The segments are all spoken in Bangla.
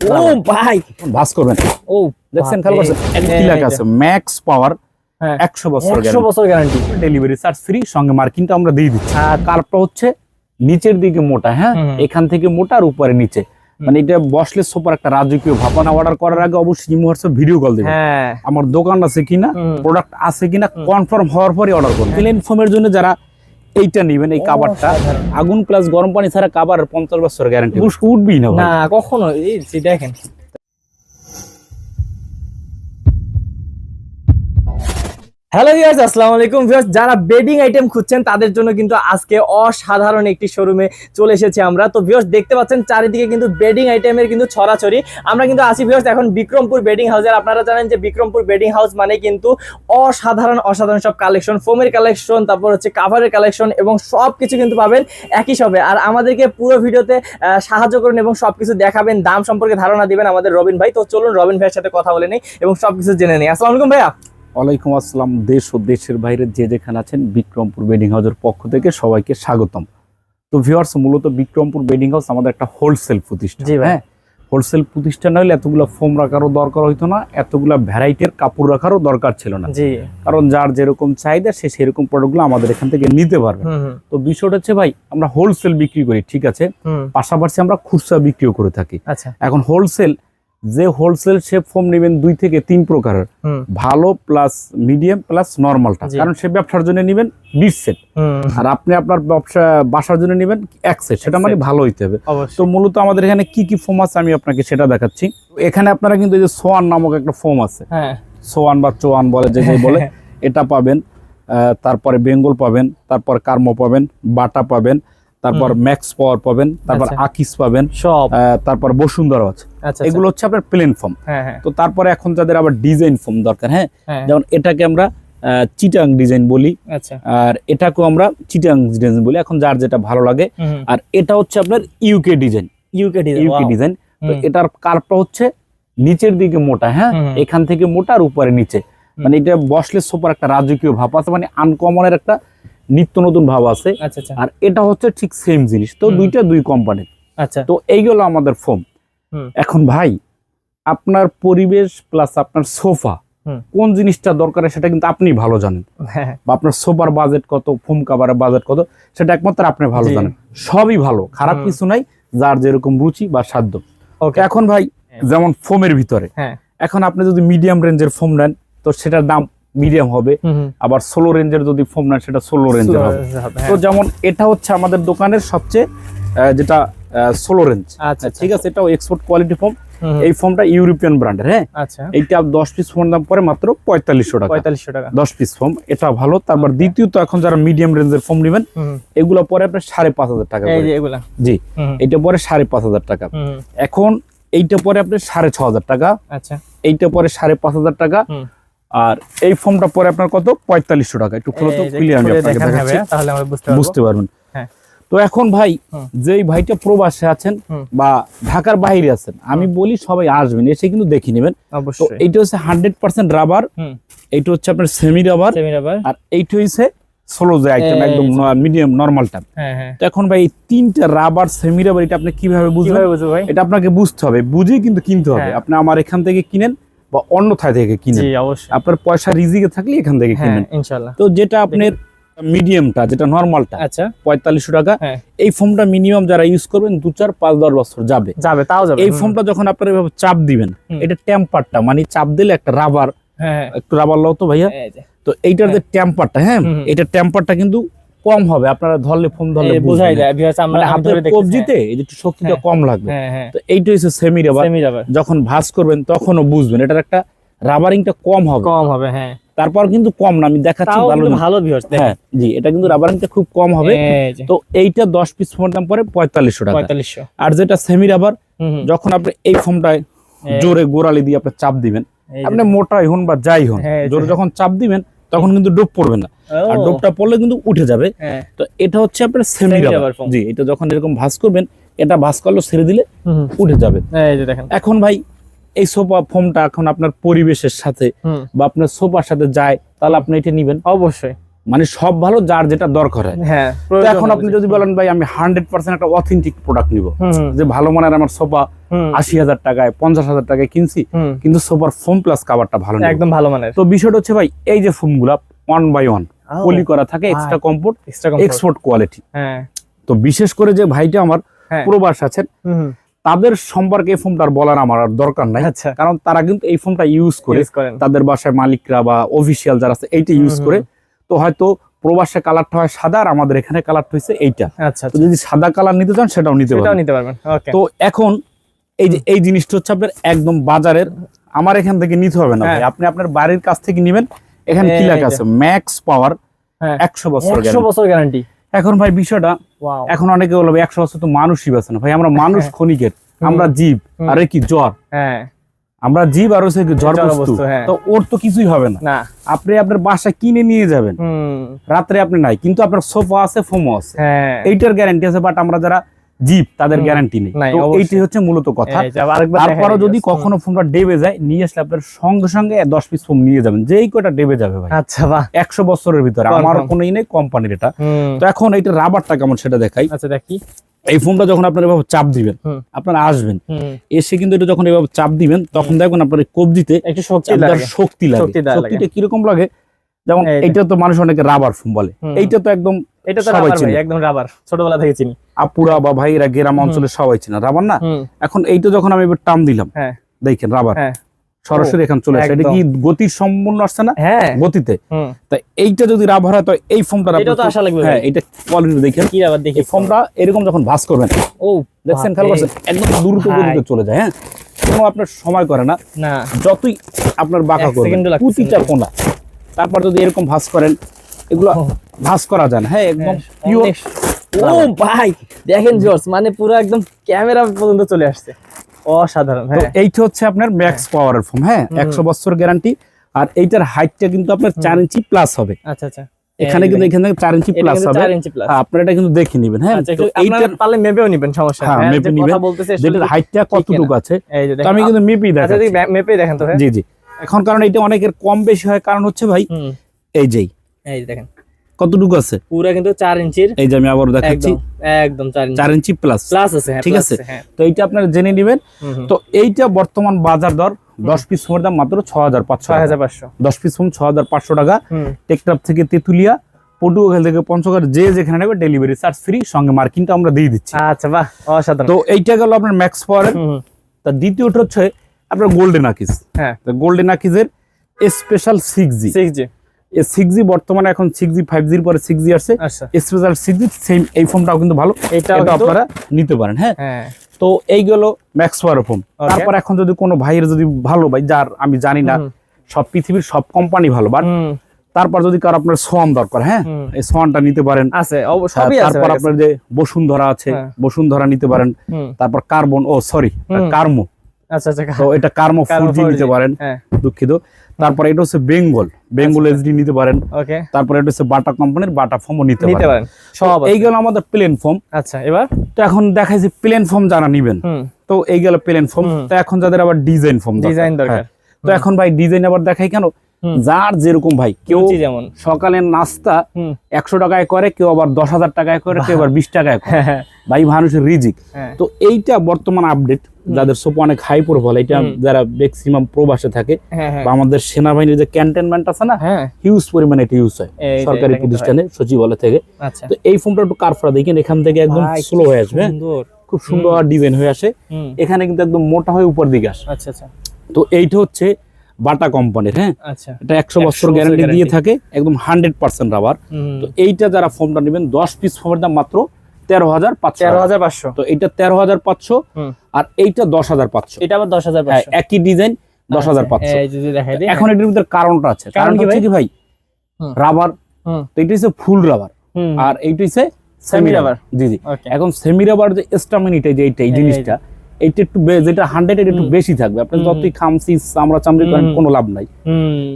ও ভাই। ভাস করবেন। ও দেখছেন বাপরে। খেয়াল করছেন হ্যাঁ, কি লেখা আছে ম্যাক্স পাওয়ার একশো বছর একশো বছর গ্যারান্টি ডেলিভারি চার্জ ফ্রি সঙ্গে মার্কিংটা আমরা দিয়ে দিচ্ছি। আর কার্ভটা হচ্ছে নিচের দিকে মোটা হ্যাঁ? এখান থেকে মোটা আর উপরে নিচে। মানে এটা বসলে সোপার একটা রাজকীয় ভাপানা অর্ডার করার আগে অবশ্যই হোয়াটসঅ্যাপ ভিডিও কল দেবেন। হ্যাঁ। আমার দোকান আছে কিনা প্রোডাক্ট আছে কিনা কনফার্ম হওয়ার পরে অর্ডার করবেন। প্লেন জন্য যারা এইটা নিবেন এই কাবারটা আগুন প্লাস গরম পানি ছাড়া কাবার পঞ্চাশ বছর গ্যারান্টি উঠবি না না কখনো এই দেখেন হ্যালো ভিউয়ার্স আসসালামু আলাইকুম ভিউয়ার্স যারা বেডিং আইটেম খুঁজছেন, তাদের জন্য কিন্তু আজকে অসাধারণ একটি শোরুমে চলে এসেছি আমরা। তো ভিউয়ার্স দেখতে পাচ্ছেন, চারিদিকে কিন্তু বেডিং আইটেমের কিন্তু ছড়াছড়ি। আমরা কিন্তু আসি ভিউয়ার্স এখন বিক্রমপুর বেডিং হাউসের আপনারা জানেন যে বিক্রমপুর বেডিং হাউস মানে কিন্তু অসাধারণ অসাধারণ সব কালেকশন ফোমের কালেকশন তারপর হচ্ছে কাভারের কালেকশন এবং সব কিছু কিন্তু পাবেন একই সবে আর আমাদেরকে পুরো ভিডিওতে সাহায্য করুন এবং সবকিছু দেখাবেন। দাম সম্পর্কে ধারণা দিবেন আমাদের রবিন ভাই। তো চলুন রবিন ভাইয়ের সাথে কথা বলে নিই এবং সব কিছু জেনে নিই। আসসালামু আলাইকুম ভাইয়া। ওয়ালাইকুম আসসালাম দেশ ও দেশের বাইরে যে যেখানে আছেন বিক্রমপুর বেডিং হাউসের পক্ষ থেকে সবাইকে স্বাগতম। তো ভিউয়ার্স মূলত বিক্রমপুর বেডিং হাউস আমাদের একটা হোলসেল প্রতিষ্ঠান। হ্যাঁ হোলসেল প্রতিষ্ঠান হলে এতগুলো ফোম রাখারও দরকার হইতো না এতগুলো ভ্যারাইটির কাপড় রাখারও দরকার ছিল না। জি। কারণ যার যেরকম চাহিদা সে সেরকম প্রোডাক্টগুলো আমাদের এখান থেকে নিতে পারবে। তো বিষয়টা হচ্ছে ভাই আমরা হোলসেল বিক্রি করি ঠিক আছে? পাশাপাশি আমরা খুচরা বিক্রিও করে থাকি। আচ্ছা। এখন হোলসেল যে হোলসেল শেপ ফোম নেবেন দুই থেকে তিন প্রকারের। ভালো প্লাস মিডিয়াম প্লাস নর্মালটা কারণ সে ব্যবসার জন্য নেবেন বিশ সেট আর আপনি আপনার ব্যবসা বাসার জন্য নেবেন এক সেট সেটা মানে ভালো হইতে হবে। তো মূলত আমাদের এখানে কি কি ফোম আছে আমি আপনাকে সেটা দেখাচ্ছি। এখানে আপনারা কিন্তু এই যে সোয়ান নামক একটা ফোম আছে। হ্যাঁ। সোয়ান বা চোয়ান বলে যে যে বলে এটা পাবেন তারপরে বেঙ্গল পাবেন তারপর কার্মো পাবেন বাটা পাবেন তারপর ম্যাক্স পাওয়ার পাবেন তারপর আচ্ছা। আকিস পাবেন সব। তারপর বসুন্ধরা আছে আচ্ছা। এগুলো হচ্ছে আপনার প্লেন ফর্ম হ্যাঁ হ্যাঁ। তো তারপরে এখন যাদের আবার ডিজাইন ফর্ম দরকার হ্যাঁ? হ্যাঁ। যেমন এটাকে আমরা চিটাং ডিজাইন বলি আচ্ছা। আর এটাকেও আমরা চিটাং ডিজাইন বলি এখন যার যেটা ভালো লাগে। আর এটা হচ্ছে আপনার UK design UK UK design তো। এটার কার্ভটা হচ্ছে নিচের দিকে মোটা হ্যাঁ? এখান থেকে মোটা আর উপরে নিচে। মানে এটা বসলে সোপার একটা রাজকীয় ভাব আছে মানে আনকমনের একটা নিত্য নতুন ভাব আছে। আচ্ছা আচ্ছা। আর এটা হচ্ছে ঠিক সেম জিনিস। তো দুইটা দুই কোম্পানি আচ্ছা। তো এইগুলো আমাদের ফোম এখন ভাই আপনার পরিবেশ প্লাস আপনার সোফা কোন জিনিসটা দরকার সেটা কিন্তু আপনি ভালো জানেন। হ্যাঁ। বা আপনার সোফার বাজেট কত ফোম কাভারের বাজেট কত সেটা একমাত্র আপনি ভালো জানেন। সবই ভালো খারাপ কিছু নাই যার যেরকম রুচি বা সাধ্য। ওকে এখন ভাই হ্যাঁ। যেমন ফোমের ভিতরে। হ্যাঁ। এখন আপনি যদি মিডিয়াম রেঞ্জের ফোম নেন তো সেটার দাম মিডিয়াম হবে। আবার ষোলো রেঞ্জের যদি ফোম নেন সেটা ষোলো রেঞ্জের হবে। তো যেমন এটা হচ্ছে আমাদের দোকানের সবচেয়ে যেটা ষোলো রেঞ্জ আচ্ছা ঠিক আছে এটাও এক্সপোর্ট কোয়ালিটি ফোম। এই ফোমটা ইউরোপিয়ান ব্র্যান্ডের হ্যাঁ? আচ্ছা। এইটা দশ পিস ফোন দাম পরে মাত্র পঁয়তাল্লিশশো টাকা। পঁয়তাল্লিশশো টাকা। দশ পিস ফোম এটা ভালো। তারপর দ্বিতীয়ত এখন যারা মিডিয়াম রেঞ্জের ফোম নেবেন। এগুলো পরে আপনার সাড়ে পাঁচ হাজার টাকা এই যে এগুলা। জি। এটা পরে সাড়ে পাঁচ হাজার টাকা। এখন এইটা পরে আপনার সাড়ে ছ হাজার টাকা। আচ্ছা। এইটা পরে সাড়ে পাঁচ হাজার টাকা। আর এই ফোমটা পরে আপনার কত? পঁয়তাল্লিশশো টাকা। একটু খুলে তো এই আমি আপনাকে দেখাচ্ছি। তাহলে আমরা বুঝতে পারবেন। হ্যাঁ। তো এখন ভাই যেই ভাইটা প্রবাসে আছেন বা ঢাকার বাইরে আছেন আমি বলি সবাই আসবেন এসে কিন্তু দেখে নেবেন। তো এইটা হচ্ছে হান্ড্রেড পার্সেন্ট রাবার এইটা হচ্ছে আপনার সেমি রাবার আর এইটা হচ্ছে সোলো যে আইটেম একদম মিডিয়াম নর্মালটা হ্যাঁ হ্যাঁ। তো এখন ভাই এই তিনটা রাবার সেমি রাবার এটা আপনি কীভাবে বুঝবেন? এটা আপনাকে বুঝতে হবে বুঝে কিন্তু কিনতে হবে। হ্যাঁ। আপনি আমার এখান থেকে কিনেন বা অন্য থাই থেকে কিনেন। জি আপনার পয়সা রিজিকে থাকলে এখান থেকে হ্যাঁ কিনেন। তো যেটা আপনার মিডিয়ামটা যেটা নর্মালটা আচ্ছা। পঁয়তাল্লিশশো টাকা হ্যাঁ। এই ফোমটা মিনিমাম যারা ইউজ করবেন দু চার পাঁচ দশ বছর যাবে। যাবে তাও যাবে। এই ফোমটা যখন আপনারা এভাবে চাপ দিবেন এটা টেম্পারটা মানে চাপ দিলে একটা রাবার হ্যাঁ একটু রাবার লাও তো ভাইয়া। তো এইটার যে টেম্পারটা হ্যাঁ। এটা টেম্পারটা কিন্তু কম হবে আপনারা ধরলে ফোম ধরলে বোঝাই। যায় ভিউয়ার্স আমরা আমি হাতের কবজিতে এই যে একটু শক্তিটা হ্যাঁ। কম লাগবে। হ্যাঁ হ্যাঁ। তো এইটা হচ্ছে সেমি রাবার যখন ভাঁজ করবেন তখনও বুঝবেন এটার একটা রাবারিংটা কম হবে। কম হবে হ্যাঁ। তারপর কিন্তু কম না আমি দেখাচ্ছি ভালো ভালো ভিউয়ার্স হ্যাঁ জি এটা কিন্তু রাবারিংটা খুব কম হবে। তো এইটা দশ পিস ফোমের দাম পরে পঁয়তাল্লিশশো টাকা। পঁয়তাল্লিশশো। আর যেটা সেমি রাবার যখন আপনি এই ফোমটায় জোরে গোড়ালি দিয়ে আপনি চাপ দিবেন আপনি মোটাই হন বা যাই হন জোরে। যখন চাপ দিবেন তখন কিন্তু ডোপ পড়বে না। আর ডোপটা পড়লে কিন্তু উঠে যাবে। হ্যাঁ। তো এটা হচ্ছে আপনার সেমি রাবার জি এটা যখন এরকম ভাঁজ করবেন এটা ভাঁজ করলে ছেড়ে দিলে উঠে যাবে। এই যে দেখেন। এখন ভাই এই সোফা ফোমটা এখন আপনার পরিবেশের সাথে বা আপনার সোফার সাথে যায় তাহলে আপনি এটা নিবেন। অবশ্যই। মানে সব ভালো যার যেটা দরকার হয়। হ্যাঁ তো এখন আপনি যদি বলেন ভাই আমি হান্ড্রেড পার্সেন্ট একটা অথেন্টিক প্রোডাক্ট নিব। যে ভালো মানের আমার সোফা আশি হাজার টাকায় পঞ্চাশ হাজার টাকায় কিনছি কিন্তু সোফার ফোম প্লাস কাভারটা ভালো একদম ভালো মানের। তো বিষয়টা হচ্ছে ভাই এই যে ফোমগুলা ওয়ান বাই ওয়ান পলি করা থাকে। Extra comfort extra export quality হ্যাঁ। তো বিশেষ করে যে ভাইটা আমার হ্যাঁ। প্রবাস আছেন তাদের সম্পর্কে এই ফোমটার বলার আমার আর দরকার নাই। আচ্ছা। কারণ তারা কিন্তু এই ফোনটা ইউজ করে তাদের বাসায় মালিকরা বা অফিসিয়াল যারা আছে এইটা ইউজ করে তো হয়তো প্রবাসে কালারটা হয় সাদা আর আমাদের এখানে কালারটা হচ্ছে এইটা। আচ্ছা যদি সাদা কালার নিতে চান সেটাও নিতে সেটাও নিতে পারবেন ওকে তো এখন এই যে এই জিনিসটা হচ্ছে আপনার একদম বাজারের আমার এখান থেকে নিতে হবে না ভাই। হ্যাঁ। আপনি আপনার বাড়ির কাছ থেকে নেবেন। এখানে কি লেখা আছে? ম্যাক্স পাওয়ার হ্যাঁ। একশো বছর একশো। বছর গ্যারান্টি এখন ভাই বিষয়টা এখন অনেকে বলবে একশো বছর তো মানুষই বাঁচে না। ভাই আমরা মানুষ হ্যাঁ। ক্ষণিকের আমরা জীব। আরে কি জ্বর? হ্যাঁ। আমরা জীব আর হচ্ছে কি জ্বর জড় বস্তু বস্তু, হ্যাঁ। তো ওর তো কিছুই হবে না। আপনি আপনার বাসা কিনে নিয়ে যাবেন। রাত্রে আপনি নাই কিন্তু আপনার সোফা আছে ফোমো আছে। হ্যাঁ। এইটার গ্যারান্টি আছে বাট আমরা যারা জীব তাদের গ্যারান্টি নেই। এইটাই হচ্ছে মূলত কথা। এই যে আবার আরেকবার দেখাই তারপরও দিই যদি কখনো ফোনটা ডেবে যায় নিয়ে আসলে আপনার সঙ্গে সঙ্গে দশ পিস ফোন নিয়ে যাবেন। যেই কটা ডেবে যাবে ভাই? আচ্ছা বা একশো বছরের ভিতরে। আমার কোনো নেই কোম্পানির এটা। তো এখন এইটা রাবারটা কেমন সেটা দেখাই। আচ্ছা দেখি। এই ফোনটা যখন আপনার এভাবে চাপ দিবেন। আপনারা আসবেন এসে কিন্তু এটা যখন এভাবে চাপ দিবেন তখন দেখবেন আপনার কবজিতে একটু শক্তি লাগে। শক্তিটা কীরকম লাগে? যেমন। এইটা তো মানুষ অনেকে রাবার ফোন বলে। এইটা তো একদম এটা তো রাবার ভাই একদম রাবার ছোটবেলা থেকে চিনি। আপুরা বা ভাইরা গ্রাম অঞ্চলে সবাই চিনা। রাবার না? এখন এইটা যখন আমি এবার টান দিলাম হ্যাঁ। দেখেন রাবার সরাসরি এখান চলে আসে। এটা কি গতির সম্পূর্ণ আসছে না? হ্যাঁ। গতিতে। তাই এইটা যদি রাবার হয় তো এই ফোমটা এটাও তো আশা লাগবে। হ্যাঁ এটা কোয়ালিটি দেখেন। কি রাবার দেখি ফোমটা এরকম যখন ভাস করবেন ও দেখছেন খেয়াল করছেন? একদম দ্রুত গতিতে চলে যায় হ্যাঁ? কোনো আপনার সময় করে না। না। যতই আপনার বাঁকা করবেন প্রতিটা কোনা। তারপর যদি এরকম ভাস করেন এগুলো। ভাস করা যায় না হ্যাঁ একদম পিওর ও ভাই দেখেন জর্জ মানে পুরো একদম ক্যামেরা পর্যন্ত চলে আসছে। অসাধারণ তো হ্যাঁ। এইটা হচ্ছে আপনার ম্যাক্স পাওয়ারের ফোম হ্যাঁ? একশো বছর গ্যারান্টি আর এইটার হাইটটা কিন্তু আপনার চার ইঞ্চি প্লাস হবে। আচ্ছা আচ্ছা। এখানে কিন্তু এখান থেকে চার ইঞ্চি প্লাস হবে। হ্যাঁ, আপনারা এটা কিন্তু দেখে নিবেন হ্যাঁ? আচ্ছা এইটার পারলে মেপেও নিবেন সমস্যা হ্যাঁ, হ্যাঁ, মেপে নিবেন। যেটার হাইটটা কতটুকু আছে আমি কিন্তু মেপেই আচ্ছা দেখাচ্ছি। দেখি মেপে দেখেন তো হ্যাঁ? জি জি। এখন কারণ এটা অনেকের কম বেশি হয় কারণ হচ্ছে ভাই এই যেই। এই যে দেখেন। কতটুকু আছে? পুরো কিন্তু চার ইঞ্চির। এই যে আমি আবার দেখাচ্ছি। একদম ইঞ্চি। প্লাস প্লাস আছে হ্যাঁ ঠিক আছে। হ্যাঁ। তো এইটা আপনারা জেনে নেবেন। হুম, হুম। তো এইটা বর্তমান বাজার দর দশ পিস ফোনের দাম মাত্র ছ হাজার পাঁচশো ছয় হাজার পাঁচশো। দশ পিস ফোন ছ হাজার পাঁচশো টাকা। হুম। টেকটাপ থেকে তেতুলিয়া পটুয়াখালী থেকে পঞ্চগড় যে যেখানে নেবে ডেলিভারি চার্জ ফ্রি সঙ্গে মার্কিংটা আমরা দিয়ে দিচ্ছি। আচ্ছা বাহ অসাধারণ। তো এইটা গেল আপনার ম্যাক্স পাওয়ারের হুম, হুম। তা দ্বিতীয়টা হচ্ছে আপনার গোল্ডেন আকিস হ্যাঁ। Golden আকিজের special six G six G six G বর্তমানে এখন সিক্স জি ফাইভ জির পরে সিক্স জি আসছে। স্পেশাল সিক্স জি সেম এই ফোনটাও কিন্তু ভালো। এটা আপনারা নিতে পারেন হ্যাঁ? হ্যাঁ। তো এই গেল ম্যাক্স পাওয়ার ফোন তারপর এখন যদি কোনো ভাইয়ের যদি ভালো ভাই যার আমি জানি না সব পৃথিবীর সব কোম্পানি ভালো বাট তারপর যদি কারও আপনার সোয়ান দরকার হ্যাঁ? এই সোয়ানটা নিতে পারেন। আছে তারপর আপনার যে বসুন্ধরা আছে হ্যাঁ। বসুন্ধরা নিতে পারেন। তারপর কার্বন ও সরি কার্মো আচ্ছা আচ্ছা তো এটা কার্মো ফোর জি নিতে পারেন। হ্যাঁ। দুঃখিত। তারপর এটা হচ্ছে বেঙ্গল। বেঙ্গল এসডি এইচডি নিতে পারেন। ওকে। তারপর এটা হচ্ছে বাটা কোম্পানির বাটা ফর্মও নিতে নিতে পারেন। সব এই। গেল আমাদের প্লেন ফর্ম আচ্ছা এবার? তো এখন দেখাইছি প্লেন ফর্ম যারা নিবেন। তো এই গেল প্লেন ফর্ম। তো এখন যাদের আবার ডিজাইন ফর্ম ডিজাইন দরকার। তো এখন ভাই ডিজাইন আবার দেখাই কেন। যার যেরকম ভাই কেউ যেমন। সকালের নাস্তা একশো টাকায় করে কেউ আবার দশ হাজার টাকায় করে কেউ আবার বিশ টাকায় করে। হ্যাঁ হ্যাঁ। ভাই মানুষের রিজিক। হ্যাঁ। তো এইটা বর্তমান আপডেট যাদের সোপা অনেক হাই প্রোফাইল এটা যারা ম্যাক্সিমাম প্রবাসে থাকে বা আমাদের সেনাবাহিনীর যে ক্যান্টনমেন্ট আছে না হিউজ পরিমাণে এটা ইউজ হয় সরকারি প্রতিষ্ঠানে সচিবালয় থেকে। আচ্ছা। তো এই ফোনটা একটু কারফরা দেখেন এখান থেকে একদম স্লো হয়ে আসবে? খুব সুন্দর ডিজাইন হয়ে আসে। এখানে কিন্তু একদম মোটা হয়ে উপর দিকে আসে। আচ্ছা আচ্ছা। তো এইটা হচ্ছে বাটা কোম্পানির হ্যাঁ? আচ্ছা। এটা একশো 100 বছর গ্যারান্টি দিয়ে থাকে একদম হান্ড্রেড পার্সেন্ট রাবার। তো এইটা যারা ফোনটা নেবেন দশ পিস ফোনের দাম মাত্র তেরো হাজার পাঁচশো। তেরো হাজার পাঁচশো। তো এইটা তেরো হাজার পাঁচশো আর এইটা দশ হাজার পাঁচশো। এটা আবার দশ হাজার হ্যাঁ, একই ডিজাইন দশ হাজার পাঁচশো। এখন এটার ভিতরে কারণটা আছে। কারণ কি হচ্ছে ভাই? কি ভাই? রাবার। তো এটা হচ্ছে ফুল রাবার। হুম। আর এইটা হচ্ছে সেমি রাবার জি জি। এখন সেমি রাবার যে স্টামিনিটা যে এইটা এই এই জিনিসটা এইটা একটু যেটা হান্ড্রেড একটু বেশি থাকবে। আপনি যতই খামসি চামড়া চামড়ি করেন কোনো লাভ নাই।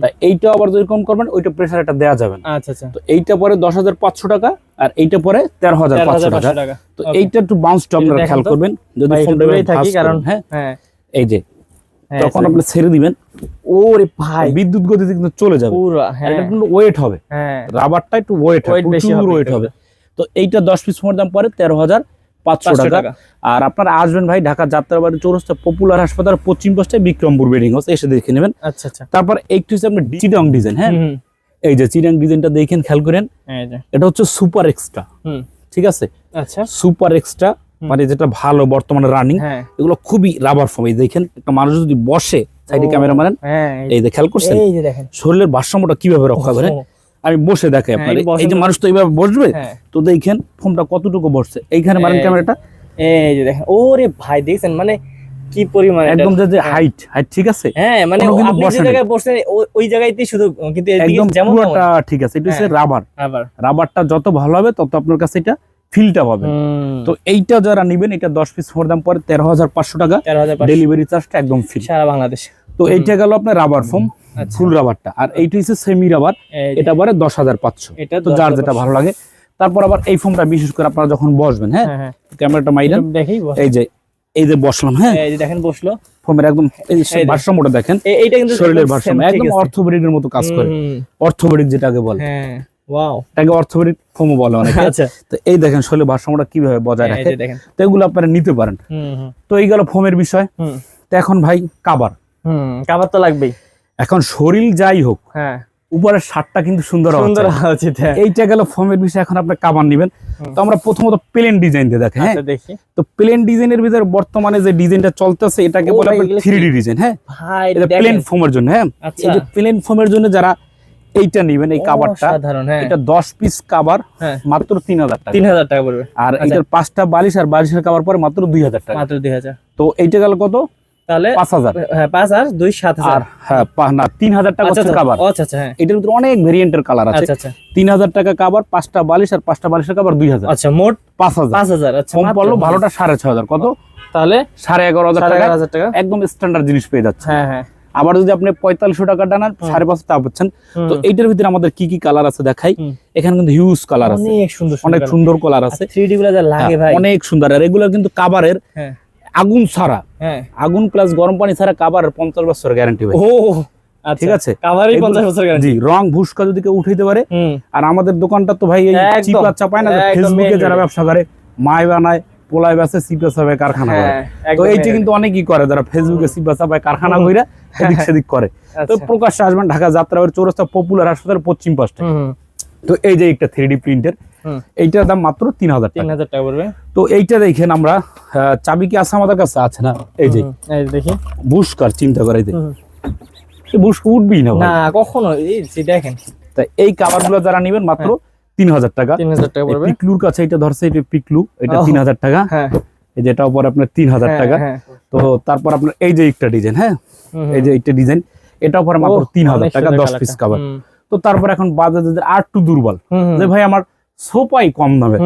তাই এইটা আবার করবেন ওইটা প্রেসার এটা দেওয়া যাবে না। আচ্ছা আচ্ছা। তো এইটা পরে দশ হাজার পাঁচশো টাকা আর এইটা পরে তেরো হাজার পাঁচশো টাকা। তো এইটা একটু বাউন্স এটা আপনারা খেয়াল করবেন। যদি থাকি কারণ হ্যাঁ? হ্যাঁ। এই যে হ্যাঁ, তখন আপনি ছেড়ে দিবেন। ওরে ভাই। বিদ্যুৎ গতিতে কিন্তু চলে যাবে। পুরো হ্যাঁ। এটা কিন্তু ওয়েট হবে। হ্যাঁ। রাবারটা একটু ওয়েট হবে ওয়েট হবে। তো এইটা দশ পিস মোট দাম পরে তেরো হাজার পাঁচশো টাকা। আর আপনারা আসবেন ভাই ঢাকা যাত্রাবাড়ি চৌরাস্তা পপুলার হাসপাতাল পশ্চিম পাশে বিক্রমপুর বেডিং হাউস এসে দেখে নেবেন। আচ্ছা আচ্ছা। তারপর একটু হচ্ছে আপনার চিডং ডিজাইন হ্যাঁ? এই যে চিডং ডিজাইনটা দেখেন খেয়াল করেন। এটা হচ্ছে সুপার এক্সট্রা ঠিক আছে? আচ্ছা। সুপার এক্সট্রা মানে যেটা ভালো বর্তমানে রানিং হ্যাঁ। এগুলো খুবই রাবার ফর্ম এই দেখেন একটা মানুষ যদি বসে সাইডে ক্যামেরা মারেন এই- যে খেয়াল করছেন? এই যে দেখেন। শরীরের ভারসাম্যটা কীভাবে রক্ষা করে? আমি বসে দেখাই হ্যাঁ, আপনার। এই যে মানুষ তো এইভাবে বসবে হ্যাঁ। তো দেখেন ফোনটা কতটুকু বসছে। এইখানে মারেন ক্যামেরাটা। এই যে দেখেন ওরে ভাই দেখছেন মানে কি পরিমাণ একদম যে হ্যাঁ। হাইট হাইট ঠিক আছে? হ্যাঁ মানে আপনি যে জায়গায় ওই শুধু কিন্তু একদম যেমন পুরোটা ঠিক আছে এটা হচ্ছে হ্যাঁ। রাবার রাবারটা যত ভালো হবে তত আপনার কাছে এটা ফিলটা পাবেন তো এইটা যারা নিবেন এটা দশ পিস ফোর দাম পরে তেরো হাজার পাঁচশো টাকা। ডেলিভারি চার্জটা একদম ফ্রি সারা বাংলাদেশ। তো এইটা গেল আপনার রাবার ফোম ফুল রাবারটা। আর এইটা হচ্ছে সেমি রাবার এটা পরে দশ হাজার পাঁচশো। এটা তো যার যেটা ভালো লাগে। তারপর আবার এই ফোমটা বিশেষ করে আপনারা যখন বসবেন হ্যাঁ? হ্যাঁ হ্যাঁ। ক্যামেরাটা বস এই যে এই যে বসলাম হ্যাঁ? এই যে দেখেন বসল। ফোমের একদম। ভারসাম্যটা দেখেন এইটা কিন্তু শরীরের ভারসাম্য। একদম। অর্থোপেডিকের মতো কাজ করে। অর্থোপেডিক যেটাকে বলে। হ্যাঁ ওয়াও। এটাকে অর্থোপেডিক ফোমও বলে অনেকে। আচ্ছা। তো এই দেখেন শরীরের ভারসাম্যটা কীভাবে বজায় রাখে। তো এগুলো আপনারা নিতে পারেন। তো এই গেল ফোমের বিষয়। তো এখন ভাই কাবার। হুম কাবার তো লাগবেই। এখন শরীর যাই হোক হ্যাঁ। উপরের শার্টটা কিন্তু সুন্দর সুন্দর উচিত এইটা গেল ফোমের বিষয় এখন আপনি কাবার নিবেন। তো আমরা প্রথমত প্লেন ডিজাইন দিয়ে দেখেন হ্যাঁ? আচ্ছা দেখি। তো প্লেন ডিজাইনের ভিতরে বর্তমানে যে ডিজাইনটা চলতেছে এটাকে বলে থ্রি ডি ডিজাইন হ্যাঁ? এটা প্লেন ফোমের জন্য হ্যাঁ? আচ্ছা। এই যে প্লেন ফোমের জন্য যারা এইটা নিবেন এই কাবারটা সাধারণ হ্যাঁ। এটা দশ পিস কাবার হ্যাঁ। মাত্র তিন হাজার টাকা। তিন হাজার টাকা পড়বে। আর আচ্ছা। এটার পাঁচটা বালিশ আর বালিশের কাবার পরে মাত্র দুই হাজার টাকা। মাত্র দুই হাজার। তো এইটা গেল কত? তাহলে পাঁচ হাজার। হ্যাঁ পাঁচ আর দুই সাত হাজার। আর হ্যাঁ না তিন হাজার টাকা আচ্ছা হচ্ছে আচ্ছা কাবার ও, আচ্ছা আচ্ছা হ্যাঁ। এটার ভিতরে অনেক ভেরিয়েন্টের কালার আছে। আচ্ছা আচ্ছা। তিন হাজার টাকা কাবার পাঁচটা বালিশ আর পাঁচটা বালিশের দুই হাজার। আচ্ছা মোট পাঁচ হাজার। পাঁচ হাজার আচ্ছা কম পড়ল ভালোটা সাড়ে ছয় হাজার। কত? তাহলে সাড়ে এগারো হাজার সাড়ে টাকা। এগারো হাজার টাকা। একদম স্ট্যান্ডার্ড জিনিস পেয়ে যাচ্ছে। হ্যাঁ হ্যাঁ। আবার যদি আপনি পঁয়তাল্লিশশো টাকা টানান সাড়ে পাঁচ তা পাচ্ছেন। তো এইটার ভিতরে আমাদের কি কি কালার আছে দেখাই। এখানে কিন্তু হিউজ কালার আছে। অনেক সুন্দর অনেক সুন্দর কালার আছে। ডি লাগে হ্যাঁ, ভাই। অনেক সুন্দর। আর এগুলো কিন্তু কাবারের আগুন ছাড়া। হ্যাঁ। আগুন প্লাস গরম পানি ছাড়া কাবার পঞ্চাশ বছর গ্যারান্টি ও আচ্ছা ঠিক আছে? কাভারই এগুলো- পঞ্চাশ বছর গ্যারান্টি জি রং ভুসকা যদি কেউ উঠাইতে পারে আর আমাদের দোকানটা তো ভাই এই চিপা চাপায় না ফেসবুকে যারা ব্যবসা করে মায় বানায় চিপা চাপায় কারখানা করে। হ্যাঁ তো এইটা কিন্তু অনেকই করে যারা ফেসবুকে চিপা চাপায় কারখানা হুম। কইরা এদিক সেদিক করে। তো আচ্ছা। প্রকাশ্যে আসবেন ঢাকা যাত্রাবাড়ি চৌরাস্তা পপুলার হাসপাতাল পশ্চিম পাশে। হুম, হুম, তো এই যে একটা থ্রি ডি প্রিন্টের। এইটার দাম মাত্র তিন হাজার তিন টাকা হাজার টাকা পড়বে। তো এইটা দেখেন আমরা চাবি কি আছে আমাদের কাছে? আছে না? এই যে। দেখি। বুস্কার চিন্তা করে এই যে। হুম। এই বুস্ক উঠবেই না না কখনো। এই দেখেন। তা এই যারা নিবেন মাত্র তিন হাজার টাকা। তিন হাজার টাকা পড়বে। পিকলুর কাছে এটা ধরছে এটা পিকলু এটা তিন হাজার টাকা। হ্যাঁ। এই যেটা উপর আপনার তিন হাজার হ্যাঁ, টাকা। হ্যাঁ। তো তারপর আপনার এই যে একটা ডিজাইন হ্যাঁ? এই যে একটা ডিজাইন। এটা উপরে মাত্র তিন হাজার টাকা দশ পিস টা। কাভার তো তারপর এখন বাজাজের আর একটু দুর্বল যে ভাই আমার সোপাই কম দামে।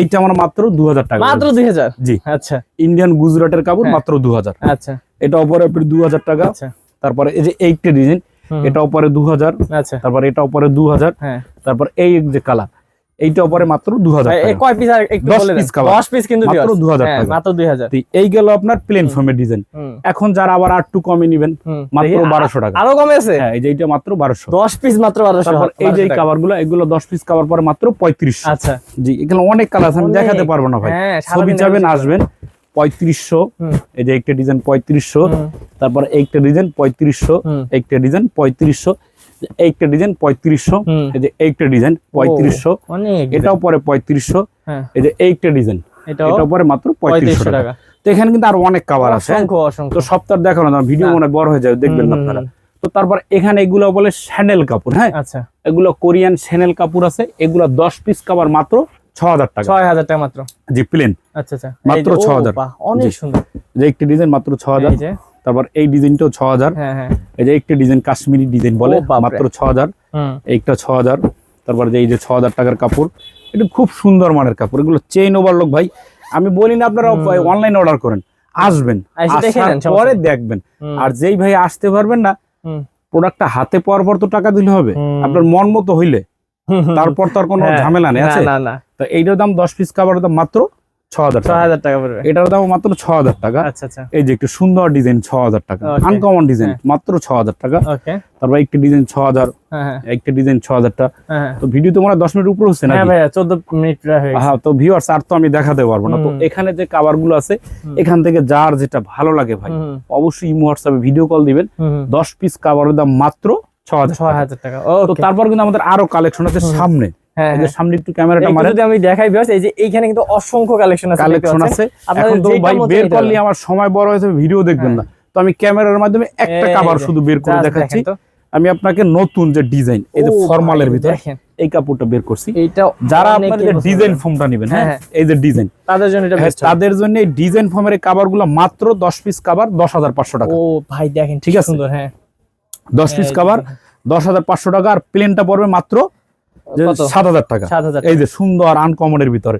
এইটা আমার মাত্র দু হাজার টাকা। মাত্র দুই হাজার জি। আচ্ছা। ইন্ডিয়ান গুজরাটের কাপড় হ্যাঁ। মাত্র দু হাজার আচ্ছা। এটা ওপরে আপনি দু হাজার টাকা। আচ্ছা। তারপরে এই যে এইটা ডিজাইন এটা ওপরে দু হাজার আচ্ছা। তারপর এটা ওপরে দু হাজার হ্যাঁ। তারপর এই যে কালার এইটা উপরে মাত্র দু হাজার কয় পিস দশ পিস কিন্তু মাত্র viewers। 2000 হ্যাঁ, মাত্র দুই হাজার এই গেল আপনার প্লেন ফর্মের ডিজাইন এখন যারা আবার আর একটু কমে নিবেন মাত্র বারোশো টাকা। আরও কমে আছে হ্যাঁ এই যে এইটা মাত্র বারোশো। দশ পিস মাত্র বারোশো এই যে কাভারগুলো এগুলো দশ পিস কাভার পরে মাত্র পঁয়ত্রিশশো। আচ্ছা। জি এখানে অনেক কালার আছে আমি দেখাতে পারব না ভাই। হ্যাঁ, ছবি এসে আসবেন পঁয়ত্রিশশো। এই যে একটা ডিজাইন পঁয়ত্রিশশো। তারপর একটা ডিজাইন পঁয়ত্রিশশো। একটা ডিজাইন পঁয়ত্রিশশো। একটা ডিজাইন পঁয়ত্রিশশো এই যে একটা ডিজাইন পঁয়ত্রিশশো এটাও পরে পঁয়ত্রিশশো হ্যাঁ। এই যে এইটা ডিজাইন এটাও পরে মাত্র পঁয়ত্রিশশো টাকা। তো এখানে কিন্তু আর অনেক কাভার আছে হ্যাঁ? তো সপ্তাহ দেখানো ভিডিও মনে বড় হয়ে যাবে দেখবেন আপনারা। তো তারপর এখানে এগুলো বলে স্যান্ডেল কাপড় হ্যাঁ? আচ্ছা। এগুলো কোরিয়ান স্যান্ডেল কাপড় আছে এগুলো দশ পিস কাবার মাত্র ছ হাজার টাকা। ছয় হাজার টাকা মাত্র। জি প্লেন আচ্ছা আচ্ছা। মাত্র ছ হাজার ও 6000 বাহ, অনেক সুন্দর। যে একটি ডিজাইন মাত্র ছ হাজার তারপর এই ডিজাইনটাও ছ হাজার হ্যাঁ হ্যাঁ। এই যে একটা ডিজাইন কাশ্মীরি ডিজাইন বলে মাত্র ছ হাজার এইটা ছ হাজার তারপর যে এই যে ছ হাজার টাকার কাপড় এটা খুব সুন্দর মানের কাপড়। এগুলো চেইন ওভারলক ভাই। আমি বলি না আপনারা অনলাইন অর্ডার করেন। আসবেন পরে দেখবেন। আর যেই ভাই আসতে পারবেন না প্রোডাক্টটা হাতে পাওয়ার পর তো টাকা দিলে হবে। আপনার মন মতো হইলে। তারপর তো আর কোনো হ্যাঁ, ঝামেলা নেই আছে? না না। তো এইটার দাম দশ পিস কাপড়ের দাম মাত্র এটার দাম মাত্র ছ হাজার টাকা। আচ্ছা আচ্ছা। এই যে একটু সুন্দর ডিজাইন ছ হাজার টাকা আনকমন ডিজাইন হ্যাঁ। মাত্র ছ হাজার টাকা তারপর একটি ডিজাইন ছ হাজার হ্যাঁ হ্যাঁ। একটা ডিজাইন ছ হাজার টাকা। তো ভিডিও তোমার দশ মিনিট উপরে হচ্ছে না চোদ্দ মিনিট হয়ে তো ভিউয়ার্স আর তো আমি দেখাতে পারব না। তো এখানে যে কাভারগুলো আছে এখান থেকে যার যেটা ভালো লাগে ভাই অবশ্যই ইমো হোয়াটসঅ্যাপে ভিডিও কল দিবেন। দশ পিস কাভারের দাম মাত্র ছ হাজার ছয় টাকা। হাজার টাকা। তো তারপর কিন্তু আমাদের আরও কালেকশন আছে সামনে। হ্যাঁ যে হ্যাঁ। সামনে একটু ক্যামেরাটা একটু যদি আমি দেখাই ভিউয়ার্স এই যে এইখানে কিন্তু অসংখ্য কালেকশন আছে কালেকশন আছে। এখন তো ভাই বের করলে আমার সময় বড় হয়েছে ভিডিও দেখবেন না। তো আমি ক্যামেরার মাধ্যমে একটা কাভার শুধু বের করে দেখাচ্ছি। আমি আপনাকে নতুন যে ডিজাইন এই যে ফর্মালের ভিতরে এই কাপড়টা বের করছি। এইটা যারা আপনার ডিজাইন ফর্মটা নেবেন হ্যাঁ হ্যাঁ, এই যে ডিজাইন তাদের জন্য এটা বেস্ট তাদের জন্য এই ডিজাইন ফর্মের এই কাভারগুলো মাত্র দশ পিস কাভার দশ হাজার পাঁচশো টাকা। ও ভাই দেখেন ঠিক আছে? সুন্দর হ্যাঁ। দশ পিস এই যে কাভার দেখেন। দশ হাজার পাঁচশো টাকা আর প্লেনটা পড়বে মাত্র? সাত হাজার টাকা। হাজার এই যে সুন্দর আনকমনের ভিতরে।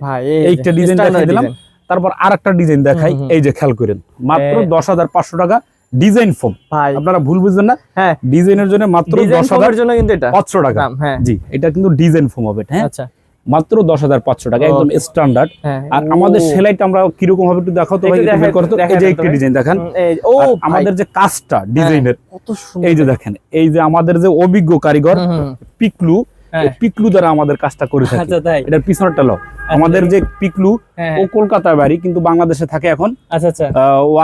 এইটা ডিজাইন দেখাই দিলাম। তারপর আর একটা ডিজাইন দেখাই। এই যে খেয়াল করেন মাত্র দশ হাজার পাঁচশো টাকা ডিজাইন ফোম আপনারা ভুল বুঝবেন না? হ্যাঁ। ডিজাইনের জন্য মাত্র দশ হাজার জন্য কিন্তু এটা। পাঁচশো টাকা। হ্যাঁ। জি এটা কিন্তু ডিজাইন ফোম হবে হ্যাঁ? আচ্ছা। মাত্র দশ হাজার পাঁচশো টাকা একদম স্ট্যান্ডার্ড হ্যাঁ। আর আমাদের সেলাইটা আমরা কীরকম হবে একটু দেখাও তো। এই যে একটি ডিজাইন দেখান। ও আমাদের যে কাজটা ডিজাইনের এই যে দেখেন এই যে আমাদের যে অভিজ্ঞ কারিগর পিকলু হ্যাঁ। পিকলু দ্বারা আমাদের কাজটা করে থাকে। আচ্ছা এটার পিছনেরটা লো আমাদের যে পিকলু হ্যাঁ ও কলকাতায় বাড়ি কিন্তু বাংলাদেশে থাকে এখন। আচ্ছা আচ্ছা।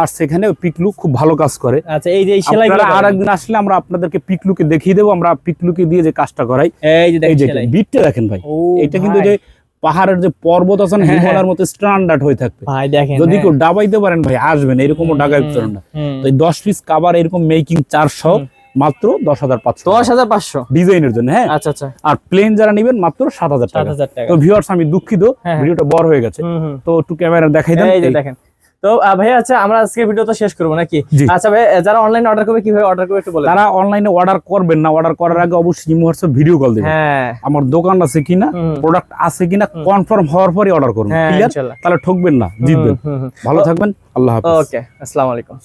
আসছে এখানে পিকলু খুব ভালো কাজ করে। আচ্ছা এই যে সেলাই আর একদিন আসলে আমরা আপনাদেরকে পিকলুকে দেখিয়ে দেবো আমরা পিকলুকে দিয়ে যে কাজটা করাই। এই যে বিটটা দেখেন ভাই। এটা কিন্তু যে পাহাড়ের যে পর্বত আছে না হ্যাঁ, হিমালয়ের মতো স্ট্যান্ডার্ড হয়ে থাকবে। ভাই দেখেন যদি হ্যাঁ। কেউ ডাবাইতে পারেন ভাই আসবেন। এরকমও ডাকাই পারেন না। তো এই দশ পিস কাবার এরকম মেকিং চারশো। হুম। মাত্র দশ হাজার পাঁচশো দশ হাজার পাঁচশো? ডিজাইনের জন্য হ্যাঁ। আচ্ছা আচ্ছা। আর প্লেন যারা নেবেন মাত্র সাত হাজার সাত টাকা। তো ভিউয়ার্স আমি দুঃখিত হ্যাঁ, হ্যাঁ। ভিডিওটা বড় হয়ে গেছে। তো একটু ক্যামেরা দেখাই দেন। দেখেন। তো ভাইয়া আচ্ছা আমরা আজকে ভিডিও তো শেষ করব নাকি? আচ্ছা ভাই যারা অনলাইনে অর্ডার করবে কীভাবে অর্ডার করবে একটু বলে তারা অনলাইনে অর্ডার করবেন না অর্ডার করার আগে অবশ্যই ইমো হোয়াটসঅ্যাপ ভিডিও কল দিবেন। হ্যাঁ। আমার দোকান আছে কিনা প্রোডাক্ট আছে কিনা কনফার্ম হওয়ার পরই অর্ডার করুন। হ্যাঁ ক্লিয়ার তাহলে ঠকবেন না জিতবেন। ভালো থাকবেন আল্লাহ হাফেজ। ওকে আসসালামু আলাইকুম।